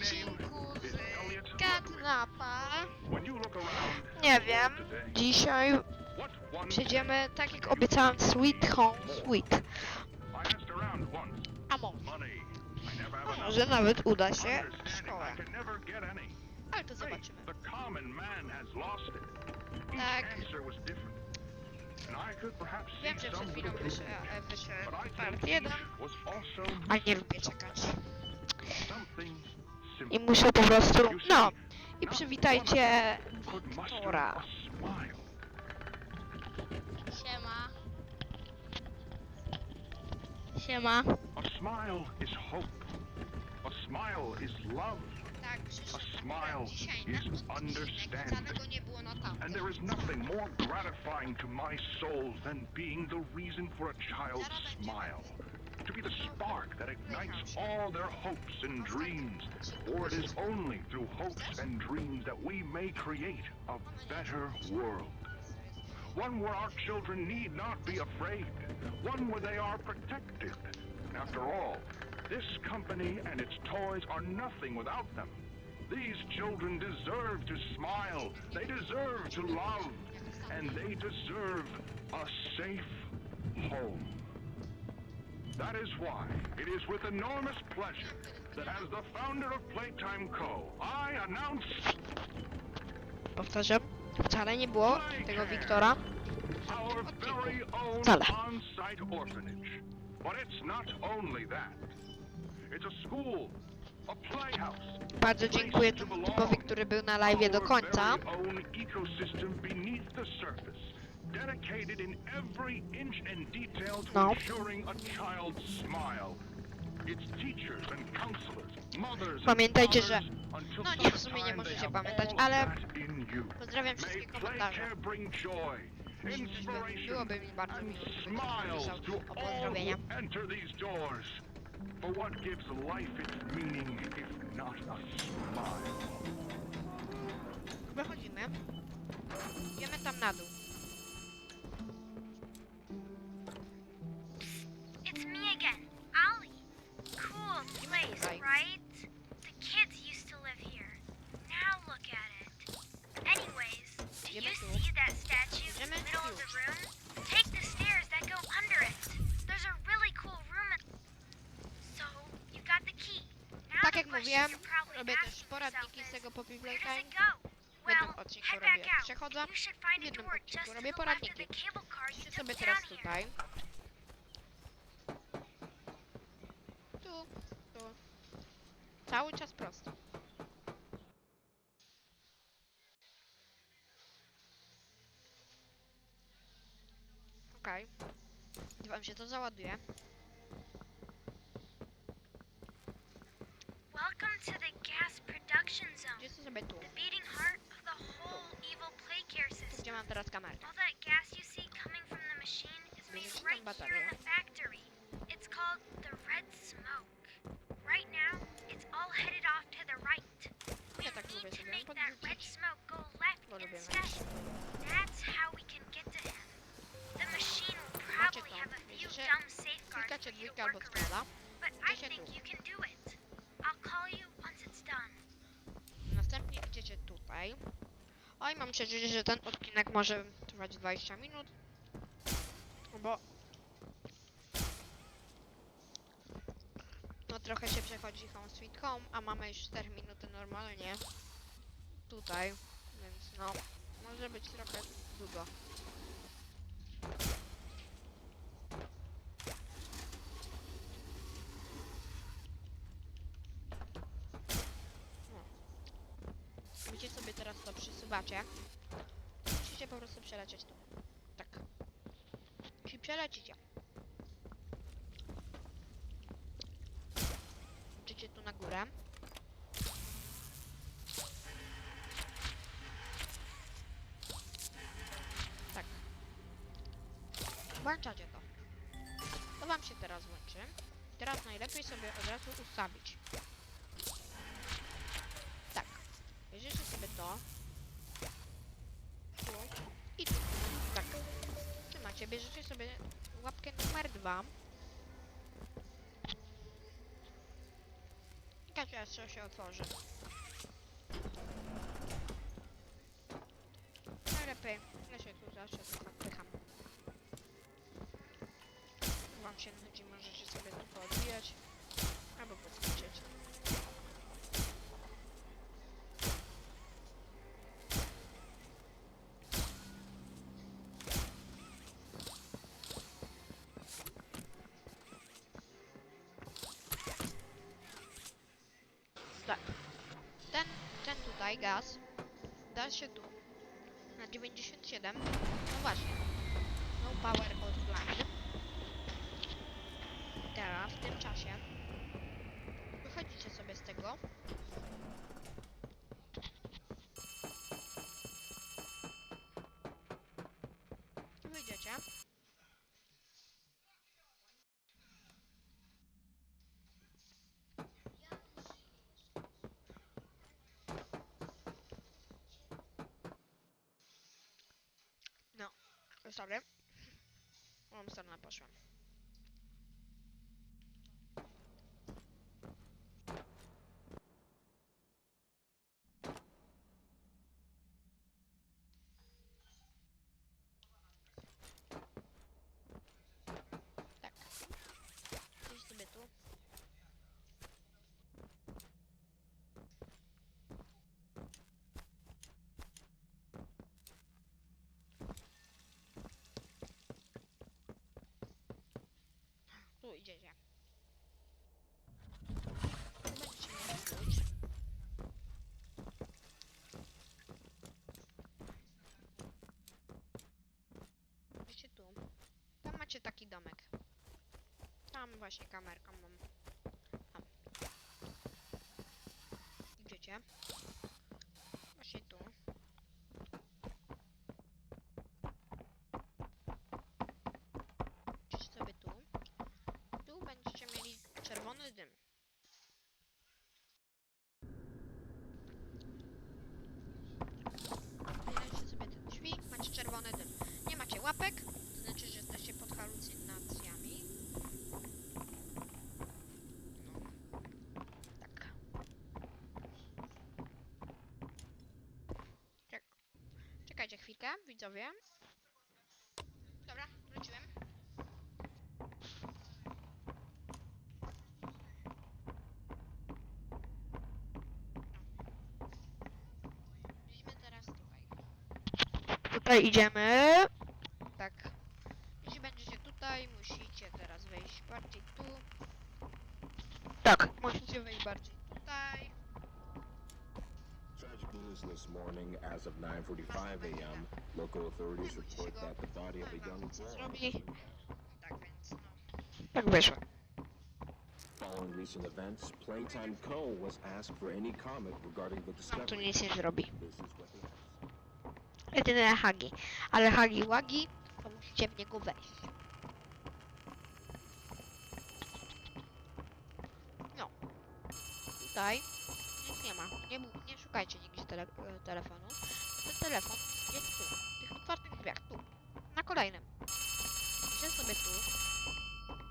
odcinku z Catnapa. Nie wiem, dzisiaj przejdziemy tak jak obiecałem Sweet Home Sweet. A może, nawet uda się. Szkołę. Ale to zobaczymy. Tak. Wiem, że przed chwilą wyszedł, e, part think 1, each was also ale nie lubię czekać. I muszę po prostu, no, i przywitajcie Wiktora. Siema. Siema. A smile is hope. A smile is love. Tak, A smile is understanding. Żadnego nie było na And there is nothing more gratifying to my soul than being the reason for a child's smile. To be the spark that ignites all their hopes and dreams. For it is only through hopes and dreams that we may create a better world. One where our children need not be afraid. One where they are protected. After all, this company and its toys are nothing without them. These children deserve to smile. They deserve to love. And they deserve a safe home. That is why it is with enormous pleasure that as the founder of Playtime Co., I announce Powtarzam, wcale nie było tego Wiktora. our very own on-site orphanage. But it's not only that. It's a school, a playhouse, Bardzo dziękuję typowi, który był na live do końca. Our very own ecosystem beneath the surface, dedicated in every inch and detail to No. ensuring a child's smile. Its teachers and counselors, mothers Pamiętajcie, że- no nie, w sumie nie możecie pamiętać, ale. Pozdrawiam wszystkie komentarze. byłoby mi bardzo miło, gdyby o pozdrowienia. For what gives life its meaning if not a smile? Wychodzimy. Idziemy tam na dół. Me again, Ollie. Cool place, Right. right? The kids used to live here. Now look at it. Anyways, do you see that statue in the middle of the room? Take the stairs that go under it. There's a really cool room. So, you got the key. Now Tak jak mówiłem, robię też poradniki z tego Poppy Where does Playtime. W jednym odcinku robię przechodzę, w jednym odcinku to robię the left the poradniki. cable car you Idźcie took sobie teraz tutaj. Cały czas prosto. Okej. Okay. Wam się to załaduje. You can do it. I'll call you once it's done. Następnie idziecie tutaj. Oj, mam nadzieję, że ten odcinek może trwać 20 minut. Bo... No trochę się przechodzi Home Sweet Home, a mamy już 4 minuty normalnie. Tutaj, no, może być trochę długo. Widzicie sobie teraz to przysuwacie. Musicie po prostu przelecieć tu. Tak. Czyli przelecicie. Dwa. Ja teraz co się otworzy. Najlepiej. Ja się tu zawsze pycham. Wam się nudzi, możecie sobie tu poodbijać. Albo podskoczyć. Tutaj gaz da się tu. Na 97. No właśnie. No power offline. Teraz w tym czasie wychodzicie sobie z tego. Wyjdziecie. No, sorry. Mam stronę poszłam. Tak. Idź sobie tu. Klucz. Idziecie tu. Tam macie taki domek. Tam właśnie kamerką mam. Tam. Idziecie. Właśnie tu. Idziecie sobie tu. Tu będziecie mieli czerwony dym. Otwieracie sobie te drzwi, macie czerwony dym. Nie macie łapek, to znaczy, że jesteście pod halucynacjami. No. Tak. Czek Chwilkę, widzowie. Dobra, wróciłem. Idziemy teraz tutaj. Tutaj idziemy. Tak. Jeśli będziecie tutaj, musicie teraz wejść bardziej tu. Tak, musicie wejść bardziej tutaj. News this morning as of 9:45 a.m. Local authorities report that the body of a young Co boy. zrobi? Tak więc no. Tak wyszło. Following recent events, Playtime Co. was asked for any comment regarding the tu discovery. nic nie zrobi. This is what they have. Jedyne hagi. Ale hagi łagi, to musicie w niego wejść. No. Tutaj nic nie ma. Nie, bu- nie szukajcie nigdzie tele e, telefonu. Ten telefon jest tu. W tych otwartych drzwiach. Tu. Na kolejnym. Idziecie sobie tu.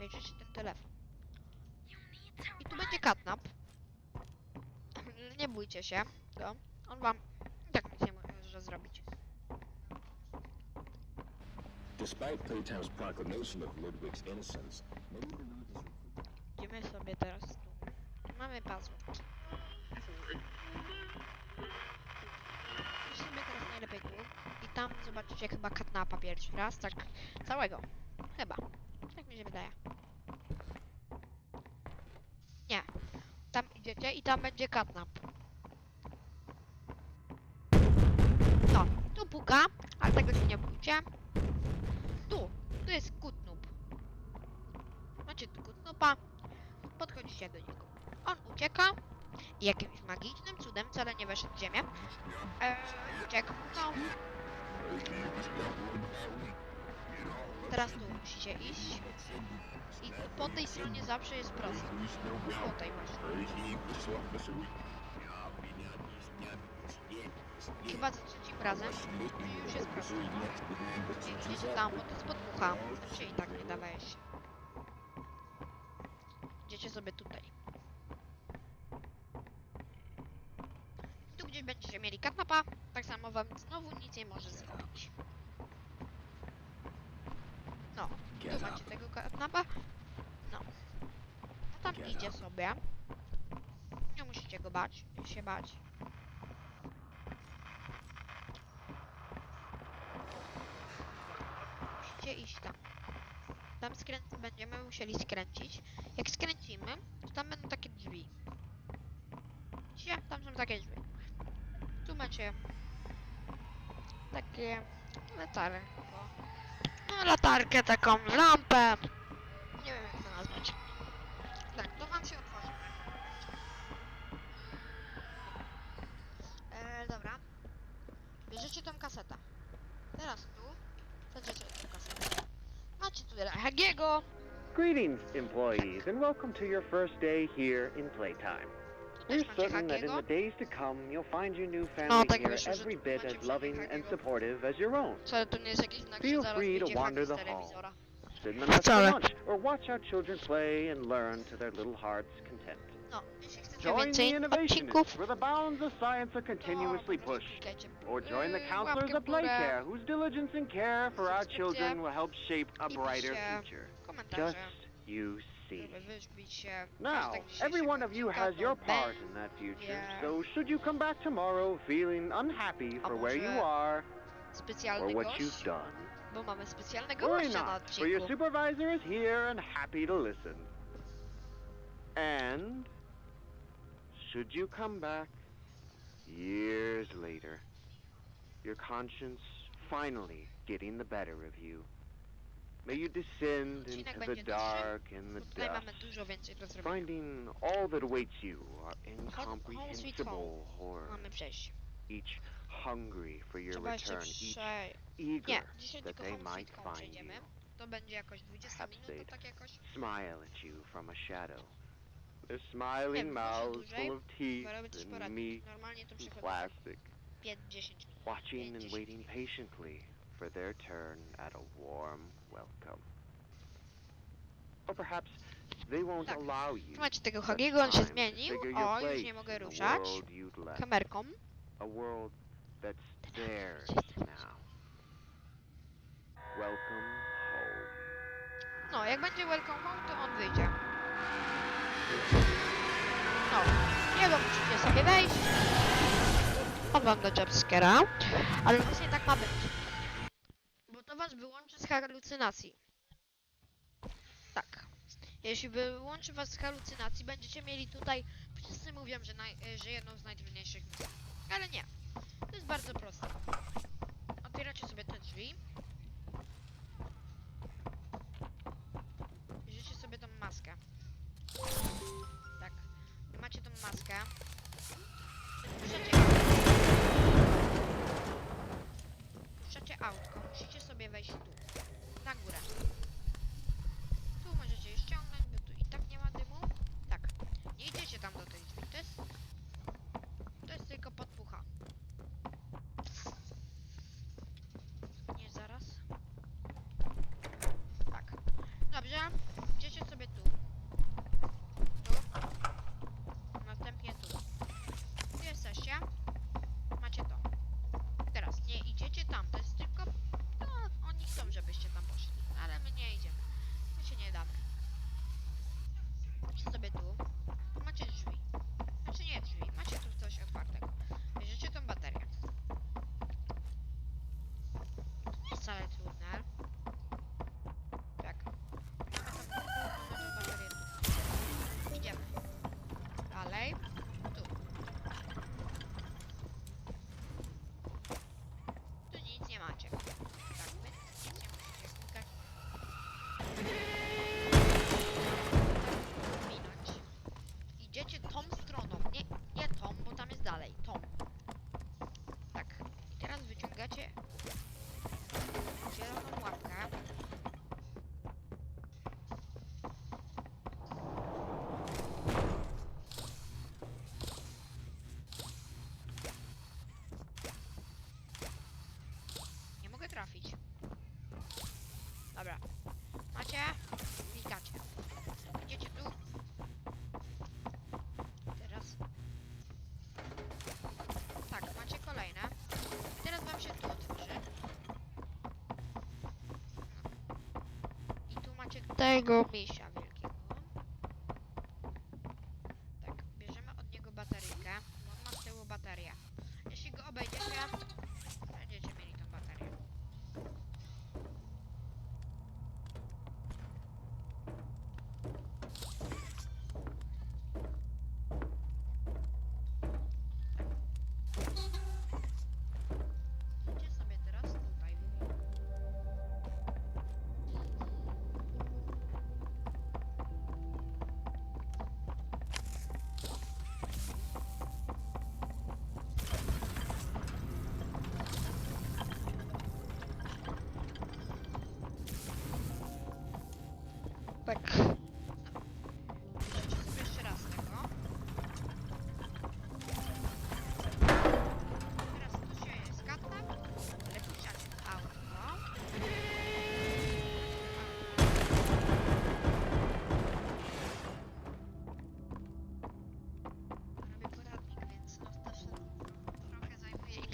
Bierzecie ten telefon. I tu będzie katnap. Nie bójcie się. To on wam i tak nic nie może zrobić. Despite Playtime's proclamation of Ludwig's innocence, Idziemy sobie teraz tu. Mamy password. Tu. I tam zobaczycie chyba katnapa pierwszy raz, tak całego. Chyba. Tak mi się wydaje. Nie. Tam idziecie i tam będzie katnap. No, tu puka, ale tego się nie bójcie. Tu, tu jest kutnup. Macie tu kutnupa, podchodzicie do niego. On ucieka jakimś magicznym cudem wcale nie weszedł w ziemię. Eee, uciekł. No. Teraz tu musicie iść. I po tej stronie zawsze jest prosto. Po tej właśnie. Chyba za trzecim razem i już jest prosto. Nie idziecie tam, bo to jest podmucha. Się i tak nie da wejść. Idziecie sobie tutaj. Będziecie mieli katnapa, tak samo wam znowu nic nie może zrobić. No, tu macie tego katnapa. No. A tam Get idzie up. sobie. Nie musicie go bać, się bać. Musicie iść tam. Tam skręc będziemy musieli skręcić. Jak skręcimy, to tam będą takie drzwi. Widzicie? Tam są takie drzwi. Macie takie latarkę. No latarkę taką, lampę. Nie wiem jak to nazwać. Tak, to wam się otworzy. E, dobra. Bierzecie tą kasetę. Teraz tu. Bierzecie tą kasetę. Macie tu Hagiego. Greetings, employees, and welcome to your first day here in Playtime. Tu We're certain that in the days to come, you'll find your new No, family tak here myślę, every bit as loving and supportive as your own. Co, to nie jest jakiś znak, Feel że free to wander the hall. Sit in the mess for lunch, or watch our children play and learn to their little heart's content. No, jeśli chcecie Join the więcej innovationists, odcinków, where the bounds of science are continuously pushed. Or join the counselors of w Playcare, whose diligence and care for our children will help shape a brighter future. Just you see. Now, every one of you has your part in that future. So, should you come back tomorrow feeling unhappy for where you are or what you've done, bo mamy specjalnego worry gościa not, for your supervisor is here and happy to listen. And should you come back years later, your conscience finally getting the better of you, may you descend Odcinek into the będzie dłuższy, dark and Bo the tutaj mamy dust. dużo więcej do zrobienia. Finding all that awaits you are home sweet incomprehensible home. horrors, Mamy przejść. each hungry for your Trzeba jeszcze return, each prze... eager Nie, dzisiaj that tylko they home might sweet home find you, przejdziemy. To będzie jakoś 20 Perhaps minut, to they'd tak jakoś. smile at you from a shadow. Their Nie, smiling może mouths dłużej, full of teeth Bo robię coś and poradnik. meat Normalnie to and przychodzi plastic, 5-10 minut. watching and 5-10 waiting patiently for their turn at a warm welcome. Or perhaps they won't Tak. allow you Tu macie tego Hagiego, on się zmienił. figure your O, już place nie mogę in the ruszać. world you'd left. Kamerką. A world that's theirs now. Welcome home. No, jak będzie welcome home, to on wyjdzie. No, niego musicie sobie wejść. On wam da jumpscare'a, ale właśnie tak ma być. Wyłączy z halucynacji. Tak. Jeśli wyłączy was z halucynacji, będziecie mieli tutaj... Wszyscy mówią, że, naj, że jedną z najtrudniejszych misji. Ale nie. To jest bardzo proste. Otwieracie sobie te drzwi. tiger fish.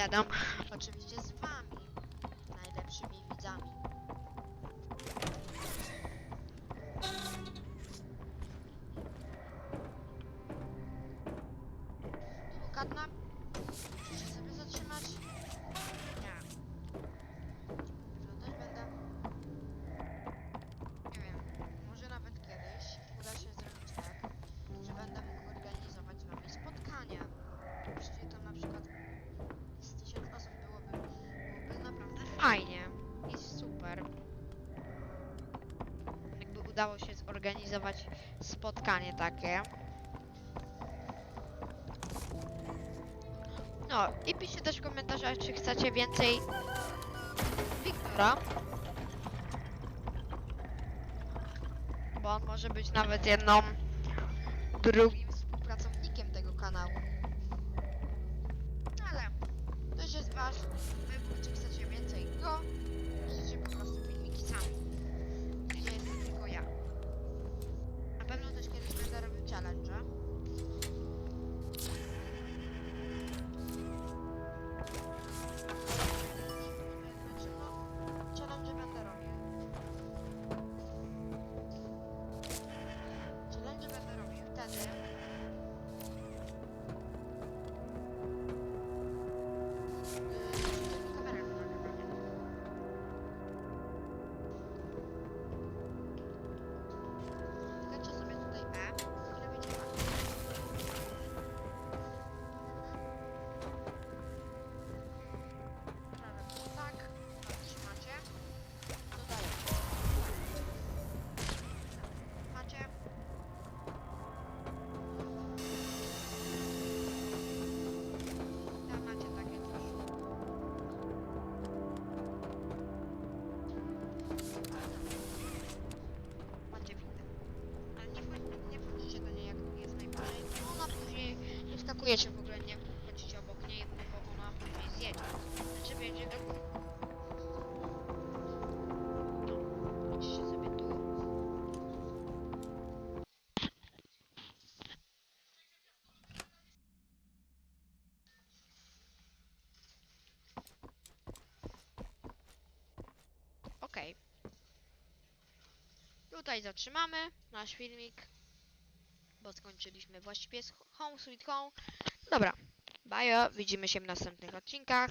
gadam udało się zorganizować spotkanie takie. No i piszcie też w komentarzach, czy chcecie więcej Wiktora. Bo on może być nawet jedną drugim współpracownikiem tego kanału. Ale to już jest wasz wybór, czy chcecie więcej go, 啊 wiecie w ogóle nie chodzić obok niej, bo ona mnie zjedzie. Znaczy będzie do góry. Okej. Tutaj zatrzymamy nasz filmik, bo skończyliśmy właściwie z Home Sweet Home. Dobra. Bajo, widzimy się w następnych odcinkach.